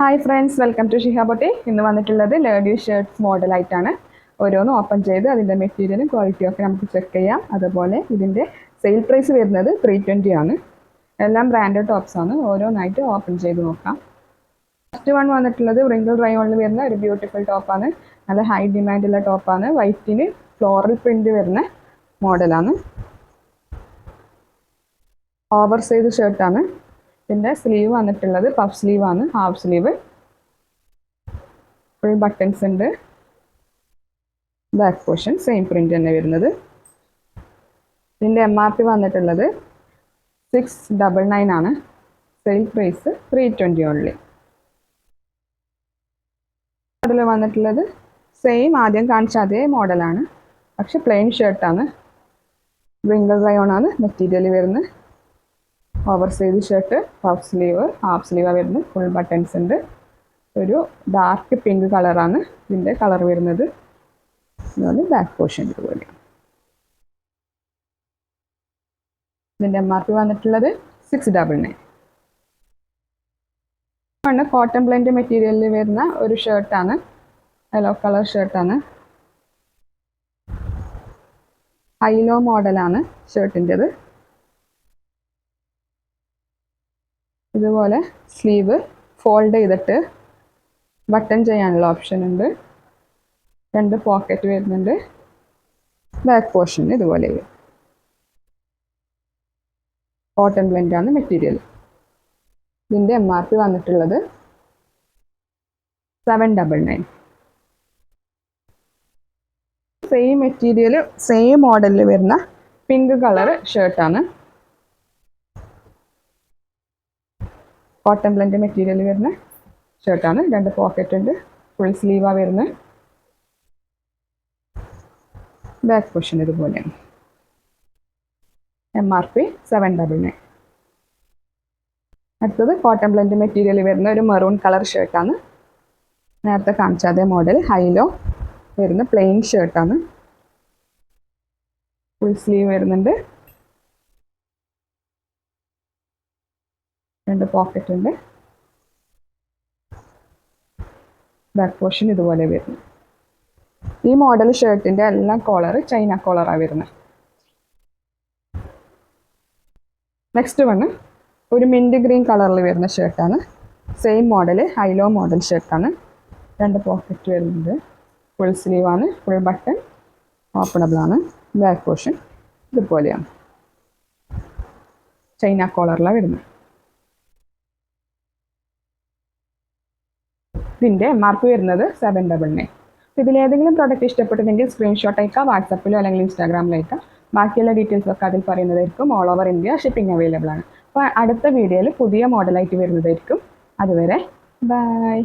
Hi friends welcome to ഷിഹാബോട്ടി ഇന്ന് വന്നിട്ടുള്ളത് ലേഡി ഷർട്ട്സ് മോഡലായിട്ടാണ് ഓരോന്നും ഓപ്പൺ ചെയ്ത് അതിന്റെ മെറ്റീരിയലും ക്വാളിറ്റിയും ഒക്കെ നമുക്ക് ചെക്ക് ചെയ്യാം. അതുപോലെ ഇതിന്റെ സെയിൽ പ്രൈസ് വരുന്നത് ത്രീ ട്വന്റി ആണ്. എല്ലാം ബ്രാൻഡഡ് ടോപ്സ് ആണ്. ഓരോന്നായിട്ട് ഓപ്പൺ ചെയ്ത് നോക്കാം. ഫസ്റ്റ് വൺ വന്നിട്ടുള്ളത് റിങ്കിൾ റയോണിൽ വരുന്ന ഒരു ബ്യൂട്ടിഫുൾ ടോപ്പാണ് നല്ല ഹൈ ഡിമാൻഡുള്ള ടോപ്പാണ് വൈറ്റിന് ഫ്ലോറൽ പ്രിന്റ് വരുന്ന മോഡലാണ് ഓവർ സൈസ് ഷർട്ടാണ് ഇതിന്റെ സ്ലീവ് വന്നിട്ടുള്ളത് പഫ് സ്ലീവ് ആണ് ഹാഫ് സ്ലീവ് ഫുൾ ബട്ടൺസ് ഉണ്ട്. ബാക്ക് പോർഷൻ സെയിം പ്രിന്റ് തന്നെ വരുന്നത്. ഇതിന്റെ എം ആർ പി വന്നിട്ടുള്ളത് സിക്സ് ഡബിൾ നയൻ ആണ്. Sale price three twenty only model വന്നിട്ടുള്ളത് സെയിം ആദ്യം കാണിച്ച അതേ മോഡലാണ് പക്ഷെ പ്ലെയിൻ ഷർട്ടാണ് വിംഗിൾ റയോൺ ആണ് മെറ്റീരിയൽ വരുന്നത്. Over size shirt puff sleeve half sleeve വരുന്നത് ഫുൾ ബട്ടൺസ് ഉണ്ട്. ഒരു ഡാർക്ക് പിങ്ക് കളറാണ് ഇതിന്റെ കളർ വരുന്നത്. അതുപോലെ ബാക്ക് പോർഷൻ ഇതുപോലെ ഇതിന്റെ എം ആർ പി വന്നിട്ടുള്ളത് സിക്സ് ഡബിൾ നയൻ ആണ് കോട്ടൺ ബ്ലെൻഡ് മെറ്റീരിയലിൽ വരുന്ന ഒരു ഷർട്ടാണ് യെല്ലോ കളർ ഷർട്ടാണ് ഹൈലോ മോഡലാണ് ഷർട്ടിന്റെത് ഇതുപോലെ സ്ലീവ് ഫോൾഡ് ചെയ്തിട്ട് ബട്ടൺ ചെയ്യാനുള്ള ഓപ്ഷൻ ഉണ്ട്. രണ്ട് പോക്കറ്റ് വരുന്നുണ്ട്. ബാക്ക് പോർഷൻ ഇതുപോലെ വരും. കോട്ടൺ ആണ് മെറ്റീരിയൽ. ഇതിന്റെ എം ആർ പി വന്നിട്ടുള്ളത് seven double nine same material same മോഡലിൽ വരുന്ന പിങ്ക് കളർ ഷർട്ടാണ് കോട്ടൺ ബ്ലൻഡ് മെറ്റീരിയൽ വരുന്ന ഷർട്ടാണ് രണ്ട് പോക്കറ്റ് ഉണ്ട്. ഫുൾ സ്ലീവാണ് വരുന്നത് ബാക്ക് പൊഷൻ ഇതുപോലെയാണ്. M R P seven double nine അടുത്തത് കോട്ടൺ ബ്ലൻഡ് മെറ്റീരിയൽ വരുന്ന ഒരു മെറൂൺ കളർ ഷർട്ടാണ് നേരത്തെ കാണിച്ച അതേ മോഡൽ ഹൈലോ വരുന്ന പ്ലെയിൻ ഷർട്ടാണ് ഫുൾ സ്ലീവ് വരുന്നുണ്ട്. രണ്ട് പോക്കറ്റ് ഉണ്ട്. ബാക്ക് പോർഷൻ ഇതുപോലെ വരുന്നു. ഈ മോഡൽ ഷർട്ടിന്റെ എല്ലാം കോളർ ചൈന കോളറാണ് വരുന്നത്. നെക്സ്റ്റ് വണ് ഒരു മിന്റ് ഗ്രീൻ കളറിൽ വരുന്ന ഷർട്ടാണ് same model high low model ഷർട്ടാണ് രണ്ട് പോക്കറ്റ് വരുന്നുണ്ട് ഫുൾ സ്ലീവാണ് ഫുൾ ബട്ടൺ ഓപ്പണബിൾ ആണ്. ബാക്ക് പോർഷൻ ഇതുപോലെയാണ്. ചൈന കോളറിലാണ് വരുന്നത്. ഇതിന്റെ എം ആർ പി വരുന്നത് സെവൻ ഡബിൾ നയൻ അപ്പോൾ ഇതിലേതെങ്കിലും പ്രോഡക്റ്റ് ഇഷ്ടപ്പെട്ടിട്ടുണ്ടെങ്കിൽ സ്ക്രീൻഷോട്ട് അയക്കാം വാട്സപ്പിലോ അല്ലെങ്കിൽ ഇൻസ്റ്റാഗ്രാമിലോ അയക്കാം. ബാക്കിയുള്ള ഡീറ്റെയിൽസ് ഒക്കെ അതിൽ പറയുന്നതായിരിക്കും. All over India shipping available ആണ്. അപ്പോൾ അടുത്ത വീഡിയോയിൽ പുതിയ മോഡലായിട്ട് വരുന്നതായിരിക്കും. അതുവരെ ബൈ